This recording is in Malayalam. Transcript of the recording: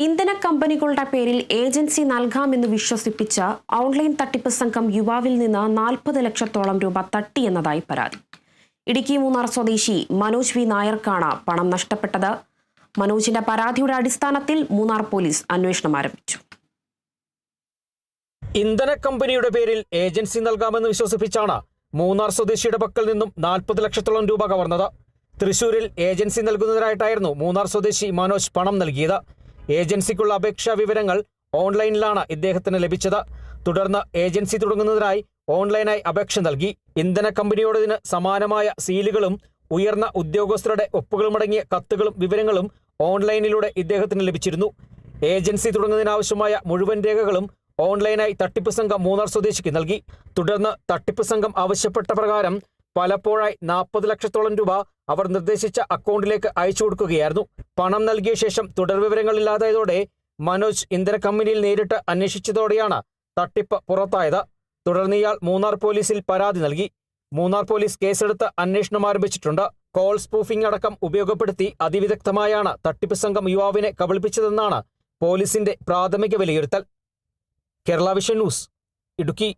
ഇന്ധന കമ്പനികളുടെ പേരിൽ ഏജൻസി നൽകാമെന്ന് വിശ്വസിപ്പിച്ച ഓൺലൈൻ തട്ടിപ്പ് സംഘം യുവാവിൽ നിന്ന് നാൽപ്പത് ലക്ഷത്തോളം രൂപ തട്ടിയെന്നതായി പരാതി. ഇടുക്കി മൂന്നാർ സ്വദേശി മനോജ് വി. നായർക്കാണ് പണം നഷ്ടപ്പെട്ടത്. മനോജിന്റെ പരാതിയുടെ അടിസ്ഥാനത്തിൽ മൂന്നാർ പോലീസ് അന്വേഷണം ആരംഭിച്ചു. ഇന്ധന കമ്പനിയുടെ പേരിൽ ഏജൻസി നൽകാമെന്ന് വിശ്വസിപ്പിച്ചാണ് മൂന്നാർ സ്വദേശിയുടെ പക്കൽ നിന്നും നാൽപ്പത് ലക്ഷത്തോളം രൂപ കവർന്നത്. തൃശൂരിൽ ഏജൻസി നൽകുന്നതിനായിട്ടായിരുന്നു മൂന്നാർ സ്വദേശി മനോജ് പണം നൽകിയത്. ഏജൻസിക്കുള്ള അപേക്ഷാ വിവരങ്ങൾ ഓൺലൈനിലാണ് ഇദ്ദേഹത്തിന് ലഭിച്ചത്. തുടർന്ന് ഏജൻസി തുടങ്ങുന്നതിനായി ഓൺലൈനായി അപേക്ഷ നൽകി. ഇന്ധന കമ്പനിയോടതിന് സമാനമായ സീലുകളും ഉയർന്ന ഉദ്യോഗസ്ഥരുടെ ഒപ്പുകളുമടങ്ങിയ കത്തുകളും വിവരങ്ങളും ഓൺലൈനിലൂടെ ഇദ്ദേഹത്തിന് ലഭിച്ചിരുന്നു. ഏജൻസി തുടങ്ങുന്നതിനാവശ്യമായ മുഴുവൻ രേഖകളും ഓൺലൈനായി തട്ടിപ്പ് സംഘം മൂന്നാർ സ്വദേശിക്ക് നൽകി. തുടർന്ന് തട്ടിപ്പ് സംഘം ആവശ്യപ്പെട്ട പ്രകാരം പലപ്പോഴായി നാൽപ്പത് ലക്ഷത്തോളം രൂപ അവർ നിർദ്ദേശിച്ച അക്കൗണ്ടിലേക്ക് അയച്ചു കൊടുക്കുകയായിരുന്നു. പണം നൽകിയ ശേഷം തുടർ വിവരങ്ങളില്ലാതായതോടെ മനോജ് ഇന്ധന കമ്പനിയിൽ നേരിട്ട് അന്വേഷിച്ചതോടെയാണ് തട്ടിപ്പ് പുറത്തായത്. തുടർന്ന് ഇയാൾ മൂന്നാർ പോലീസിൽ പരാതി നൽകി. മൂന്നാർ പോലീസ് കേസെടുത്ത് അന്വേഷണം ആരംഭിച്ചിട്ടുണ്ട്. കോൾ സ്പൂഫിംഗ് അടക്കം ഉപയോഗപ്പെടുത്തി അതിവിദഗ്ധമായാണ് തട്ടിപ്പ് സംഘം യുവാവിനെ കബളിപ്പിച്ചതെന്നാണ് പോലീസിന്റെ പ്രാഥമിക വിലയിരുത്തൽ. Kerala vision news Idukki.